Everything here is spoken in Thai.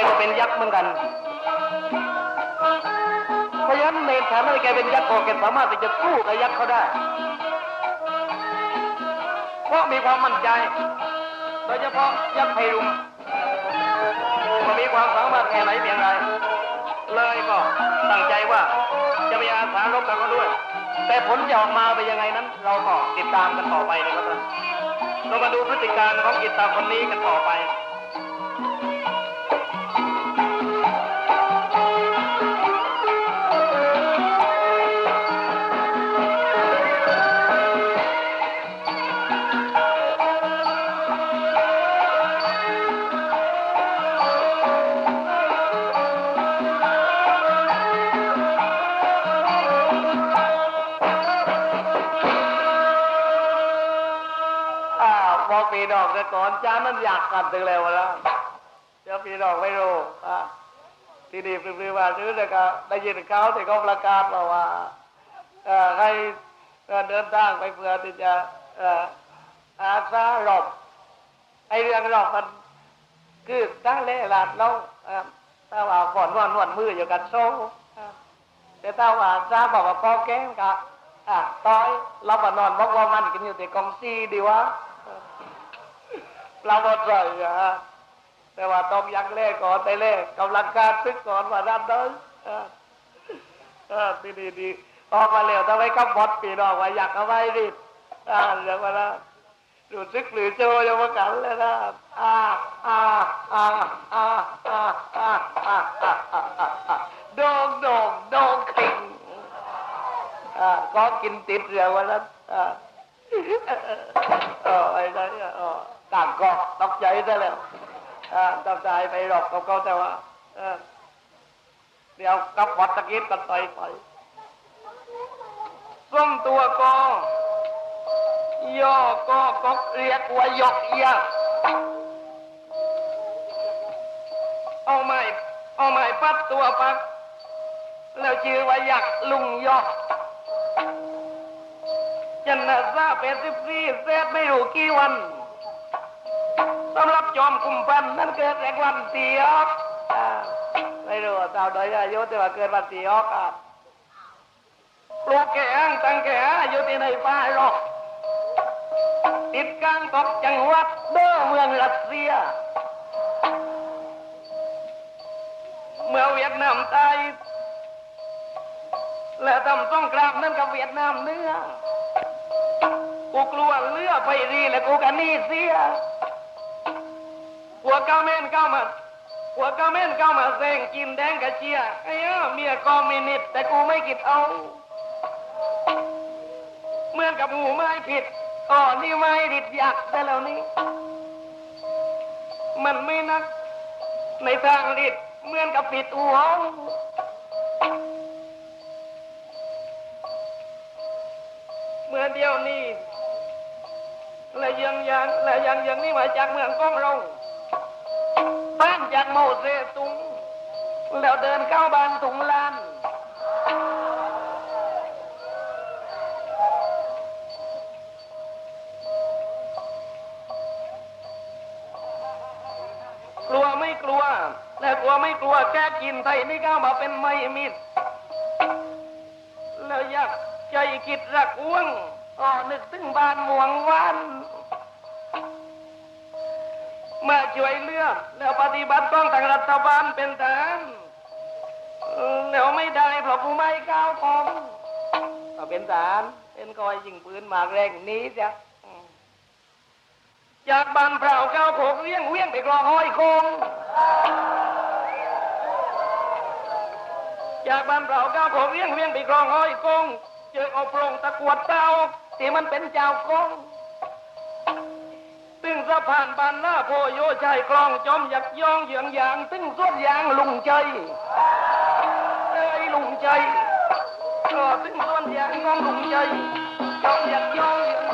กก็เป็นยักษ์เหมือนกันเพราะฉะนั้นเนรแถมให้แกเป็นยักษ์ก็แกสามารถที่จะสู้กับยักษ์เขาได้เพราะมีความมั่นใจ โดยเฉพาะยักษ์ไพรุมมันมีความสามารถแค่ไหนเพียงไร เลยก็ตั้งใจว่าจะไปอาสารบกับเขาด้วย แต่ผลจะออกมาเป็นยังไงนั้น เราก็ติดตามกันต่อไปนะครับเรามาดูพฤติการของกิตตาคนนี้กันต่อไป อ่าบอกปีดอกแต่ก่อนจ้านั้นอยากกันถึงแล้วแล้วเจ้าปีดอกไม่รู้ที่นี่ปลือๆว่าซื้อแต่ก็ได้ยินเขาที่เขาประกาศมาว่าให้เดินทางไปเพื่อที่จะอ่ออาสารบไอเรื่องรอบมันคือตั้งเละลาดเราถ้าว่าฝอนวันวันมืออยู่กันโซ่แต่ถ้าว่าซาบอกว่าพอแก้มกะอะต้อยเราก็นอนบอกว่ามันกินอยู่แต่กองซีดีวะ เราบอใจอะฮะแต่ว่าต้องยังเล่ก่อนไปเล่กำลังการซึกก่อนว่านั้นเลยออเออดีดีดีออกมาเร็วทำไมก็บดปีนอกว่าอยากเอาไว้ดิอ่าเดี๋ยวมาละดูซึกหรือโจยังมากันเลยนะอ่าอ่าอ่าอ่าอ่าอ่าอ่าอ่าอ่าโดงดงโดงขิงอ่าก็กินติดเรือวันนั้นอ่าเออไอ้นั่นเนี่อ ต่างก็ตกใจซะแล้วตกใจไปหลอกกับเขาแต่ว่าเดี๋ยวกับวัดตะกี้กันไปไปส้มตัวก็ย่อก็ก็เรียกว่ายกเอียเอาไม้เอาไม้ปัดตัวปัก แล้วชื่อว่ายักษ์ลุงยอกจันนาซาเป็นสิบสี่เซตไม่รู้กี่วัน สำหรับจอมกุมพันนั่นเกิดแรงวันตีออกไม่รู้ว่าสาวโดยอายุแต่ว่าเกิดวันตีออกอะปลูกแกงตั้งแกอยู่ที่ในป่าหรอก ติดกลางตกจังหวัดเด้อเมืองรัสเซีย เมื่อเวียดนามใต้และทำสงครามนั่นกับเวียดนามเนื้อกูกลัวเลือไปรีแล้วกูกันนี่เสีย หัวก้าเม่นก้ามาหัวก้าเม่นก้ามาเซงกินแดงกะเชียไอ้เอ้อเมียคอมมินิสต์แต่กูไม่กิดเอาเหมือนกับหมูไม้ผิดอ๋อนี่ไม้ผิดอยากแต่แล้วนี่มันไม่นัก ในทางดิดเหมือนกับผิดหัวเมื่อเดียวนี้และยังยังและยังยังนี่มาจากเมืองก้องเรา บ้านจากโมเสตุง แล้วเดินเข้าบ้านถุงลาน กลัวไม่กลัว และกลัวไม่กลัวแก้กินไทยนี่ก้าวมาเป็นไม่มิดแล้วอยากใจคิดรักอ้วงอ๋อนึกถึงบ้านหมวงวัน มาช่วยเลือกแล้วปฏิบัติต้องทางรัฐบาลเป็นทหารเออแล้วไม่ได้เพราะผู้ไม่ก้าวของก็เป็นทหารเป็นคอยยิงปืนมาแรงนี้จ้ะจากบ้านเปล่าก้าวโขกเวียงเวียงไปกรองห้อยโคงจากบ้านเราก้าวโขงเวียงเวียงไปคลองห้อยกงเจอเอาโปรงตะกวดเต้าที่มันเป็นเจ้ากง สะพานบานหน้าโพโยชัยคลองจอมหยักยองเหยืองยางตึงสวดยางลุงใจเอ้ยลุงใจก็ตึงสวนยางของลุงใจจอมหยักยอง